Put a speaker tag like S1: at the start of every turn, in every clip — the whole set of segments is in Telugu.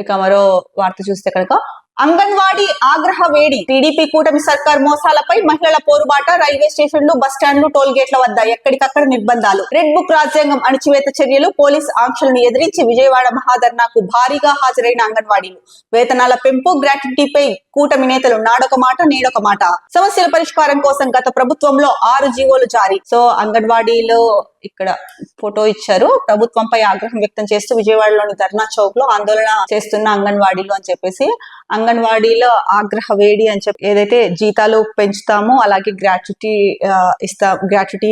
S1: ఇక మరో వార్త చూస్తే కనుక అంగన్వాడీ ఆగ్రహ వేడి. టీడీపీ కూటమి సర్కార్ మోసాలపై మహిళల పోరుబాట రైల్వే స్టేషన్లు బస్ స్టాండ్లు టోల్ గేట్ల వద్ద ఎక్కడికక్కడ నిర్బంధాలు. రెడ్ బుక్ రాజ్యాంగం అణచివేత చర్యలు పోలీస్ ఆంక్షలను ఎదిరించి విజయవాడ మహాధర్నాకు భారీగా హాజరైన అంగన్వాడీలు. వేతనాల పెంపు గ్రాట్యుటీపై కూటమి నేతలు నాడొక మాట నేడొక మాట. సమస్యల పరిష్కారం కోసం గత ప్రభుత్వంలో ఆరు జీవోలు జారీ. సో అంగన్వాడీలో ఇక్కడ ఫోటో ఇచ్చారు. ప్రభుత్వంపై ఆగ్రహం వ్యక్తం చేస్తూ విజయవాడలోని ధర్నా చౌక్లో ఆందోళన చేస్తున్న అంగన్వాడీలు అని చెప్పేసి అంగన్వాడీలో ఆగ్రహ వేడి అని చెప్పి ఏదైతే జీతాలు పెంచుతామో అలాగే గ్రాట్యుటీ ఇస్తా గ్రాట్యుటీ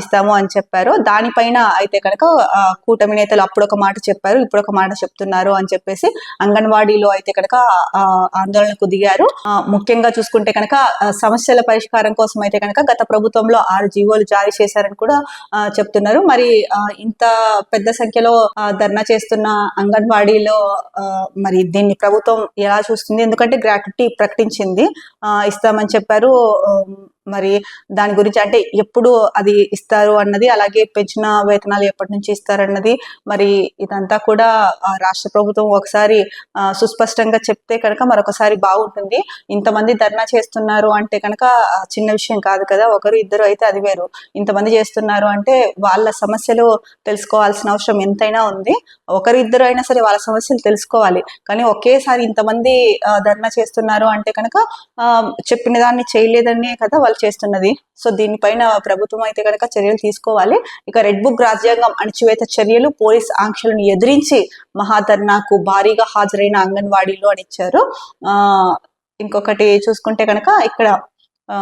S1: ఇస్తాము అని చెప్పారు. దానిపైన అయితే కనుక ఆ, కూటమి నేతలు అప్పుడు ఒక మాట చెప్పారు ఇప్పుడు ఒక మాట చెప్తున్నారు అని చెప్పేసి అంగన్వాడీలో అయితే కనుక ఆందోళనకు దిగారు. ముఖ్యంగా చూసుకుంటే కనుక సమస్యల పరిష్కారం కోసం అయితే కనుక గత ప్రభుత్వంలో ఆరు జీవోలు జారీ చేశారని కూడా చెప్తున్నారు. మరి ఆ, ఇంత పెద్ద సంఖ్యలో ధర్నా చేస్తున్న అంగన్వాడీలో ఆ, మరి దీన్ని ప్రభుత్వం ఎలా చూస్తుంది? ఎందుకంటే గ్రాట్యుటీ ప్రకటించింది. ఆ, ఇస్తామని చెప్పారు. మరి దాని గురించి అంటే ఎప్పుడు అది ఇస్తారు అన్నది అలాగే పెంచిన వేతనాలు ఎప్పటి నుంచి ఇస్తారన్నది మరి ఇదంతా కూడా రాష్ట్ర ప్రభుత్వం ఒకసారి సుస్పష్టంగా చెప్తే కనుక మరొకసారి బాగుంటుంది. ఇంతమంది ధర్నా చేస్తున్నారు అంటే కనుక చిన్న విషయం కాదు కదా ఒకరు ఇద్దరు అయితే అది వేరు. ఇంతమంది చేస్తున్నారు అంటే వాళ్ళ సమస్యలు తెలుసుకోవాల్సిన అవసరం ఎంతైనా ఉంది. ఒకరు ఇద్దరు అయినా సరే వాళ్ళ సమస్యలు తెలుసుకోవాలి. కానీ ఒకేసారి ఇంతమంది ధర్నా చేస్తున్నారు అంటే కనుక ఆ, చెప్పిన దాన్ని చేయలేదనే కదా వాళ్ళు చేస్తున్నది. సో దీనిపైన ప్రభుత్వం అయితే కనుక చర్యలు తీసుకోవాలి. ఇక రెడ్ బుక్ రాజ్యాంగం అణచివేత చర్యలు పోలీస్ ఆంక్షలను ఎదిరించి మహాధర్నాకు భారీగా హాజరైన అంగన్వాడీలు అని ఇచ్చారు. ఆ ఇంకొకటి చూసుకుంటే కనుక ఇక్కడ ఆ,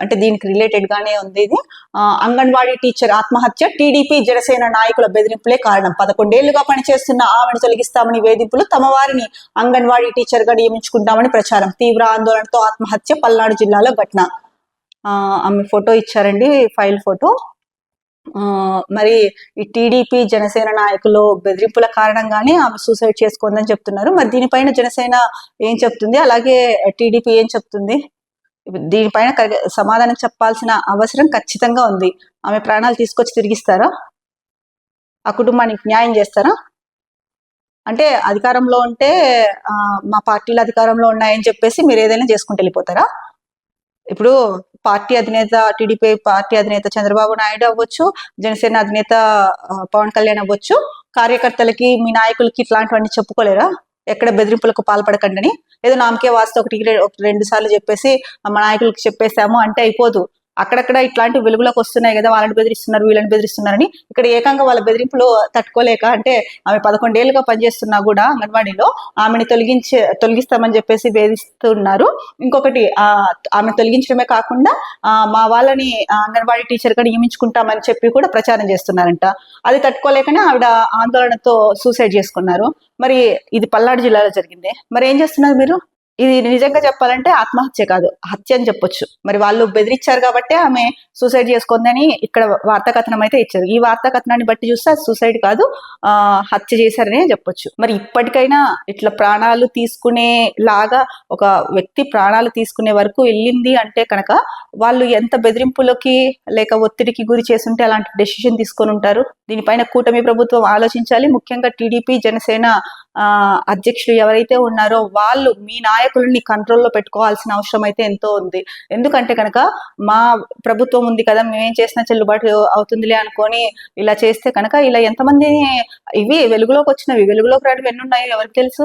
S1: అంటే దీనికి రిలేటెడ్ గానే ఉంది ఇది. ఆ, అంగన్వాడీ టీచర్ ఆత్మహత్య టీడీపీ జనసేన నాయకుల బెదిరింపులే కారణం. పదకొండేళ్ళుగా పనిచేస్తున్న ఆమెను తొలగిస్తామని వేధింపులు తమ వారిని అంగన్వాడీ టీచర్గా నియమించుకుంటామని ప్రచారం. తీవ్ర ఆందోళనతో ఆత్మహత్య పల్నాడు జిల్లాలో ఘటన. ఆమె ఫోటో ఇచ్చారండి ఫైల్ ఫోటో. మరి ఈ టీడీపీ జనసేన నాయకులు బెదిరింపుల కారణంగానే ఆమె సూసైడ్ చేసుకుందని చెప్తున్నారు. మరి దీనిపైన జనసేన ఏం చెప్తుంది? అలాగే టీడీపీ ఏం చెప్తుంది? దీనిపైన సమాధానం చెప్పాల్సిన అవసరం ఖచ్చితంగా ఉంది. ఆమె ప్రాణాలు తీసుకొచ్చి తిరిగిస్తారా? ఆ కుటుంబానికి న్యాయం చేస్తారా? అంటే అధికారంలో ఉంటే మా పార్టీలు అధికారంలో ఉన్నాయని చెప్పేసి మీరు ఏదైనా చేసుకుంటూ వెళ్ళిపోతారా? ఇప్పుడు పార్టీ అధినేత టీడీపీ పార్టీ అధినేత చంద్రబాబు నాయుడు అవ్వచ్చు జనసేన అధినేత పవన్ కళ్యాణ్ అవ్వచ్చు. కార్యకర్తలకి మీ నాయకులకి ఇట్లాంటివన్నీ చెప్పుకోలేరా? ఎక్కడ బెదిరింపులకు పాల్పడకండి ఏదో నామకే వాస్తవ ఒకటి రెండు సార్లు చెప్పేసి మా నాయకులకి చెప్పేశాము అంటే అయిపోదు. అక్కడక్కడ ఇట్లాంటి వెలుగులోకి వస్తున్నాయి కదా వాళ్ళని బెదిరిస్తున్నారు వీళ్ళని బెదిరిస్తున్నారని ఇక్కడ ఏకంగా వాళ్ళ బెదిరింపులు తట్టుకోలేక అంటే ఆమె పదకొండేళ్ళుగా పనిచేస్తున్నా కూడా అంగన్వాడీలో ఆమెని తొలగించే తొలగిస్తామని చెప్పేసి వేధిస్తున్నారు. ఇంకొకటి ఆ ఆమె తొలగించడమే కాకుండా మా వాళ్ళని అంగన్వాడీ టీచర్గా నియమించుకుంటామని చెప్పి కూడా ప్రచారం చేస్తున్నారంట. అది తట్టుకోలేకనే ఆవిడ ఆందోళనతో సూసైడ్ చేసుకున్నారు. మరి ఇది పల్నాడు జిల్లాలో జరిగింది. మరి ఏం చేస్తున్నారు మీరు? ఇది నిజంగా చెప్పాలంటే ఆత్మహత్య కాదు హత్య అని చెప్పొచ్చు. మరి వాళ్ళు బెదిరించారు కాబట్టి ఆమె సూసైడ్ చేసుకుందని ఇక్కడ వార్తాకథనం అయితే ఇచ్చారు. ఈ వార్తాకథనాన్ని బట్టి చూస్తే అది సూసైడ్ కాదు ఆ హత్య చేశారనే చెప్పొచ్చు. మరి ఇప్పటికైనా ఇట్లా ప్రాణాలు తీసుకునే లాగా ఒక వ్యక్తి ప్రాణాలు తీసుకునే వరకు వెళ్ళింది అంటే కనుక వాళ్ళు ఎంత బెదిరింపులకి లేక ఒత్తిడికి గురి చేస్తుంటే అలాంటి డెసిషన్ తీసుకొని ఉంటారు. దీనిపైన కూటమి ప్రభుత్వం ఆలోచించాలి. ముఖ్యంగా టీడీపీ జనసేన ఆ, అధ్యక్షులు ఎవరైతే ఉన్నారో వాళ్ళు మీ నాయకులని కంట్రోల్లో పెట్టుకోవాల్సిన అవసరం అయితే ఎంతో ఉంది. ఎందుకంటే కనుక మా ప్రభుత్వం ఉంది కదా మేమేం చేసినా చెల్లుబాటు అవుతుందిలే అనుకొని ఇలా చేస్తే కనుక ఇలా ఎంతమంది ఇవి వెలుగులోకి వచ్చినవి వెలుగులోకి రావడం ఎన్ని ఎవరికి తెలుసు?